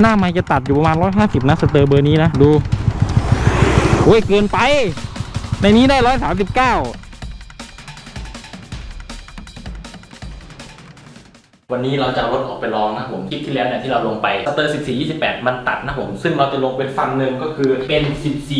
หน้าไม้จะตัดอยู่ประมาณ150นะสเตอร์เบอร์นี้นะดูโอ้ยเกินไป ในนี้ได้139วันนี้เราจะเอารถออกไปลองนะครับผมคลิปที่แล้วเนี่ยที่เราลงไปสเตอร์ 14 28 มันตัดนะครับผม ซึ่งเราจะลงเป็นฟันหนึ่งก็คือเป็น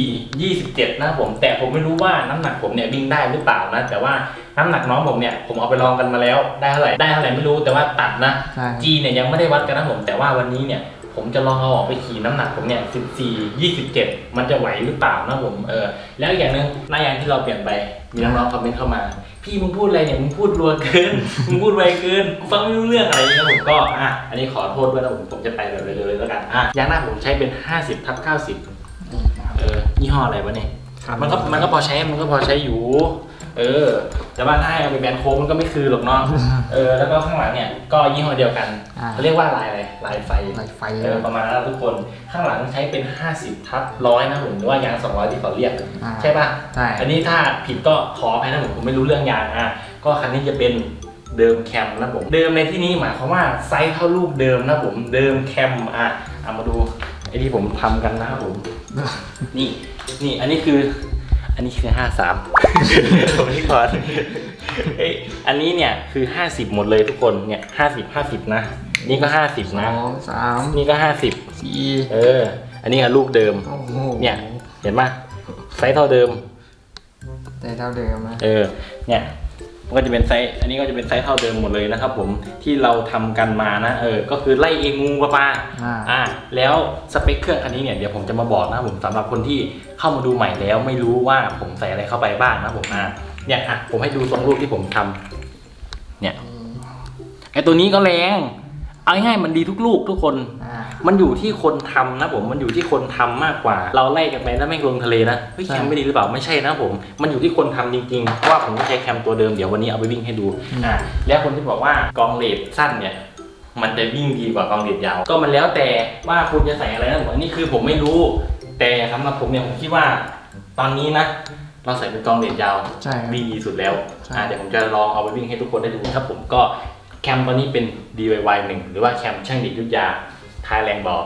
14 27 นะครับผม แต่ผมไม่รู้ว่าน้ำหนักผมเนี่ยวิ่งได้หรือเปล่านะ แต่ว่าน้ำหนักน้องผมเนี่ยผมเอาไปลองกันมาแล้วได้เท่าไหร่ได้เท่าไหร่ไม่รู้แต่ว่าตัดนะใช่ G เนี่ยยังไม่ได้วัดกันนะผมแต่ว่าวันนี้เนี่ย ผมจะลองเอาออกไปขี่น้ำหนักผมเนี่ย14 27มันจะไหวหรือเปล่านะผมเออแล้วอย่างหนึ่งหน้ายางที่เราเปลี่ยนไปมีน้องๆคอมเมนต์เข้ามา พี่มึงพูดอะไรเนี่ยมึงพูดรัวเกินมึงพูดไวเกินกูฟังไม่รู้เรื่องอะไรเงี้ยผมก็อะอันนี้ขอโทษด้วยนะผมผมจะไปแบบเร็วๆเลยแล้วกันอะยางหน้าผมใช้เป็น50ทับ90เออยี่ห้ออะไรวะเนี่ย มันก็มันก็พอใช้มันก็พอใช้อยู่ เออ แต่ว่าถ้าให้เอาไปแบนโค้งมันก็ไม่คือหรอกเนาะเออแล้วก็ข้างหลังเนี่ยก็ยี่ห้อเดียวกันอ่า เขาเรียกว่าลายอะไรลายไฟลายไฟเออประมาณนั้นทุกคนข้างหลังใช้เป็น 50ทับร้อยนะผมหรือว่ายาง 200 ที่เขาเรียก อ่าใช่ป่ะ ใช่ อันนี้ถ้าผิดก็ขออภัยนะผมผมไม่รู้เรื่องยางอะก็คันนี้จะเป็นเดิมแคมนะผมเดิมในที่นี้หมายความว่าไซส์เท่ารูปเดิมนะผมเดิมแคมอะเอามาดูไอ้ที่ผมทำกันนะครับผม นี่ นี่อันนี้คือ อันนี้คือห้าสามผมนี่ก่อนเอ้ยอันนี้เนี่ยคือห้าสิบหมดเลยทุกคนเนี่ยห้าสิบห้าสิบนะ นี่ก็ห้าสิบสนะองสามนี่ก็ห้าสิบสี่เออ อันนี้อะลูกเดิม โอ้โหเนี่ย เห็นไหมไซส์เท่าเดิม แต่เท่าเดิมนะเออ เนี่ย มันก็จะเป็นไซส์อันนี้ก็จะเป็นไซส์เท่าเดิมหมดเลยนะครับ ผมที่เราทำกันมานะเออก็คือไล่เองงูปลาปลาอ่าอ่าแล้วสเปคเครื่องคันนี้เนี่ยเดี๋ยวผมจะมาบอกนะครับผมสำหรับคนที่เข้ามาดูใหม่แล้วไม่รู้ว่าผมใส่อะไรเข้าไปบ้างนะครับผมอ่าเนี่ยอะผมให้ดูตรงรูปที่ผมทำเนี่ยไอตัวนี้ก็แรงเอาง่ายๆมันดีทุกลูกทุกคนอ่า มันอยู่ที่คนทำนะผมมันอยู่ที่คนทำมากกว่า เราไล่กันไปแล้วไม่งลงทะเลนะเฮ้ยใช่แคมไม่ดีหรือเปล่าไม่ใช่นะผม มันอยู่ที่คนทำจริงๆเพราะว่าผมก็ใช้แคมตัวเดิมเดี๋ยววันนี้เอาไปวิ่งให้ดูอ่าแล้วคนที่บอกว่ากองเลดสั้นเนี่ย มันจะวิ่งดีกว่ากองเลดยาว ก็มันแล้วแต่ว่าคุณจะใส่อะไรนะผมอันนี้คือผมไม่รู้ แต่สำหรับผมเนี่ยผมคิดว่า ตอนนี้นะ เราใส่เป็นกองเลดยาว ใช่ครับ วิ่งดีสุดแล้วใช่ อ่าเดี๋ยวผมจะลองเอาไปวิ่งให้ทุกคนได้ดูครับผมก็แคมตัวนี้เป็น DIY 1หรือว่าแคมช่างดิดยุทธยา ทายแรงบอล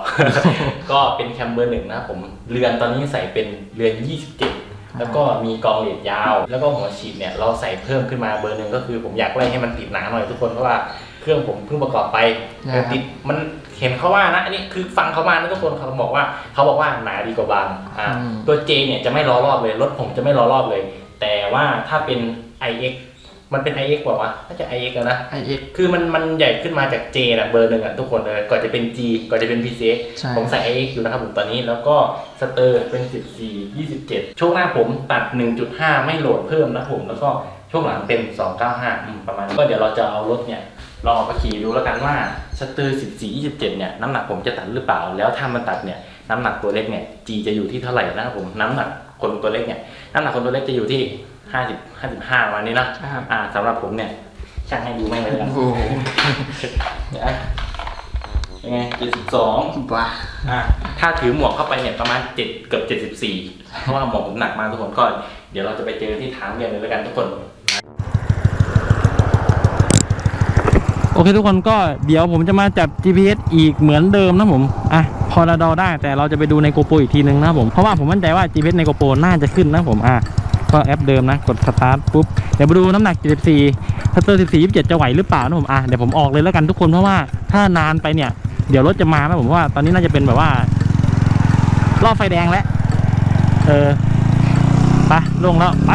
ก็เป็นแคมเบอร์หนึ่งนะครับผม เรือนตอนนี้ใส่เป็นเรือน 27 แล้วก็มีกองเหล็กยาว แล้วก็หัวฉีดเนี่ยเราใส่เพิ่มขึ้นมาเบอร์หนึ่งก็คือผมอยากไล่ให้มันติดหนาหน่อยทุกคนเพราะว่าเครื่องผมเพิ่งประกอบไปใช่ครับติดมันเห็นเขาว่านะ อันนี้คือฟังเขามานะทุกคนเขาบอกว่าเขาบอกว่าหนาดีกว่าบางอ่าอืมตัว J เนี่ยจะไม่ล้อรอบเลยรถผมจะไม่ล้อรอบเลย แต่ว่าถ้าเป็น iX มันเป็น iX บอกว่าน่าจะ iX อะนะไอเอ็กคือมันมันใหญ่ขึ้นมาจาก J นะเบอร์หนึ่งอะทุกคนเลยก่อนจะเป็น G ก่อนจะเป็น PCX ใช่ ผมใส่ iX อยู่นะครับผมตอนนี้แล้วก็สเตอร์เป็น 14 27 ช่วงหน้าผมตัด 1.5 ไม่โหลดเพิ่มนะผมแล้วก็ช่วงหลังเป็น 295อืมประมาณนี้ก็เดี๋ยวเราจะเอารถเนี่ยลองเอาไปขี่ดูแล้วกันว่าสเตอร์14 27 เนี่ยน้ำหนักผมจะตัดหรือเปล่า แล้วถ้ามันตัดเนี่ยน้ำหนักตัวเล็กเนี่ย G จะอยู่ที่เท่าไหร่นะครับผมน้ำหนักคนตัวเล็กเนี่ยน้ำหนักคนตัวเล็กจะอยู่ที่ 50 55ประมาณนี้นะครับ อ่าสำหรับผมเนี่ย ช่างให้ดูแม่งเลยแล้วกันโอ้โหเนี่ยอะยังไงเจ็ดสิบสองบ้าอะถ้าถือหมวกเข้าไปเนี่ยประมาณเจ็ดเกือบเจ็ดสิบสี่เพราะว่าหมวกผมหนักมากทุกคนก็ เดี๋ยวเราจะไปเจอที่ทางเรียนเลยแล้วกันทุกคน โอเคทุกคนก็เดี๋ยวผมจะมาจับ GPS อีกเหมือนเดิมนะผม อะ พอเราเดาได้แต่เราจะไปดูในโกโปรอีกทีนึงนะผม เพราะว่าผมมั่นใจว่า GPS ในโกโปรน่าจะขึ้นนะผม อะ ก็แอปเดิมนะ กดสตาร์ทปุ๊บ เดี๋ยวมาดูน้ำหนัก 74ถ้าเตอร์14 27 จะไหวหรือเปล่านะผม อะ เดี๋ยวผมออกเลยแล้วกันทุกคน เพราะว่าถ้านานไปเนี่ย เดี๋ยวรถจะมานะผมว่า ตอนนี้น่าจะเป็นแบบว่า รอบไฟแดงแล้ว เออ ไป ลงแล้ว ไป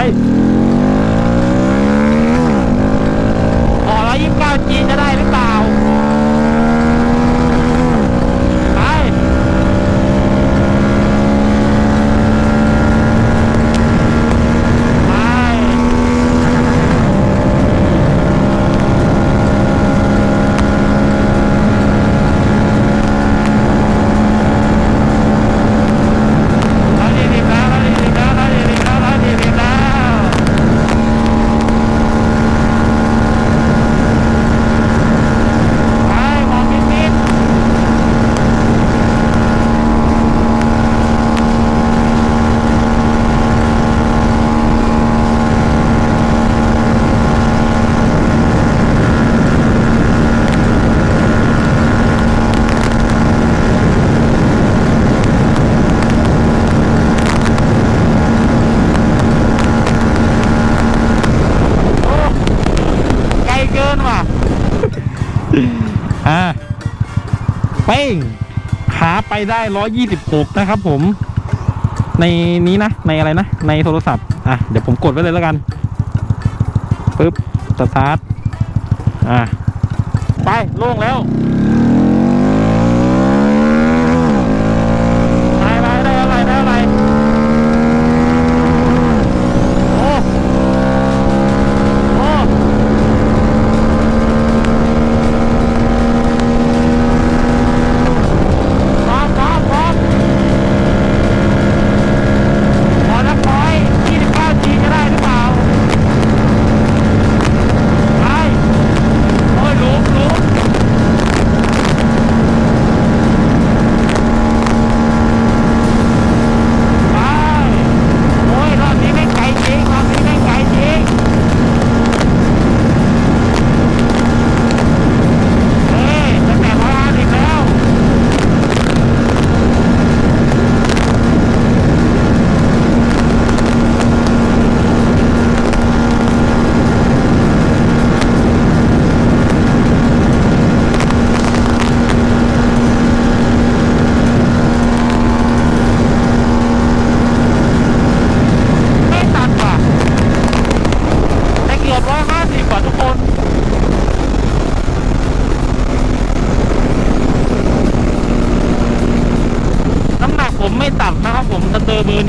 ออกแล้วยี่สิบเก้าจีจะได้ อ่าเป้งขาไปได้ร้อยยี่สิบหกนะครับผม ในนี้นะ ในอะไรนะ ในโทรศัพท์ อะ เดี๋ยวผมกดไว้เลยแล้วกันปึ๊บสตาร์ทอะ ไป โล่งแล้ว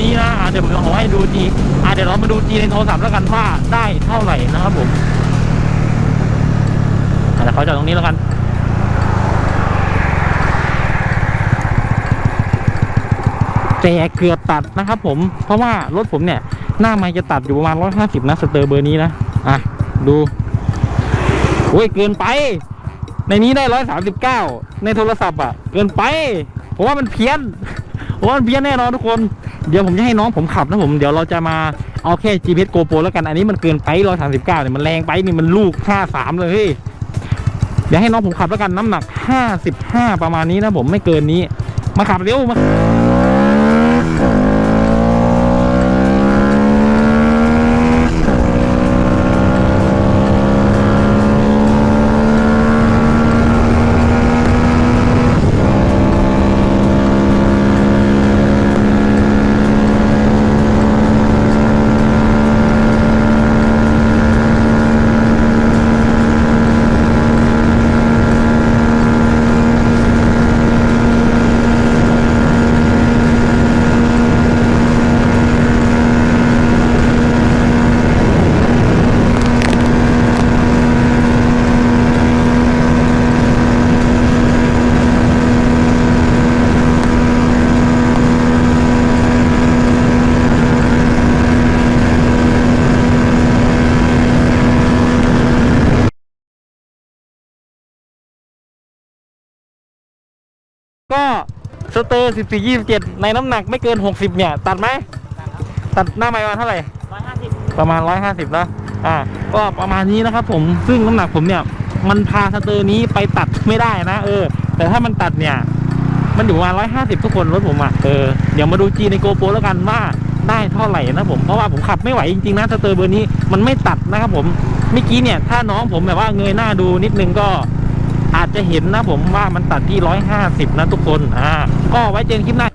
นี้นะเดี๋ยวผมขอให้ดูจีอะเดี๋ยวเรามาดูจีในโทรศัพท์แล้วกันว่าได้เท่าไหร่นะครับผมอ่เดี๋ยวเขาจอดตรงนี้แล้วกันแต่เกือบตัดนะครับผมเพราะว่ารถผมเนี่ย หน้าไม้จะตัดอยู่ประมาณ150นะสเตอร์เบอร์นี้นะอะดูโอ้ยเกินไป ในนี้ได้139ในโทรศัพท์อะ เกินไปผมว่ามันเพี้ยนผมว่ามันเพี้ยนแน่นอนทุกคน เดี๋ยวผมจะให้น้องผมขับนะผมเดี๋ยวเราจะมาเอาแค่ GPS GoPro แล้วกันอันนี้มันเกินไป139เนี่ยมันแรงไปนี่มันลูก53เลยเฮ้ยเดี๋ยวให้น้องผมขับแล้วกันน้ำหนัก55ประมาณนี้นะผมไม่เกินนี้ มาขับเร็วมา ก็สเตอร์14 27 ในน้ำหนักไม่เกิน 60 เนี่ย ตัดไหมตัดหน้าไม้ประมาณเท่าไหร่ ประมาณ 150นะอ่าก็ประมาณนี้นะครับผมซึ่งน้ำหนักผมเนี่ย มันพาสเตอร์นี้ไปตัดไม่ได้นะ เออ แต่ถ้ามันตัดเนี่ย มันอยู่ประมาณ 150 ทุกคนรถผมอะเออเดี๋ยวมาดูจีในโกโปรแล้วกันว่าได้เท่าไหร่นะผมเพราะว่าผมขับไม่ไหวจริงๆนะสเตอร์เบอร์นี้มันไม่ตัดนะครับผมเมื่อกี้เนี่ยถ้าน้องผมแบบว่าเงยหน้าดูนิดนึงก็ อาจจะเห็นนะผมว่ามันตัดที่ 150 นะทุกคนอ่าก็ไว้เจอกันคลิปหน้า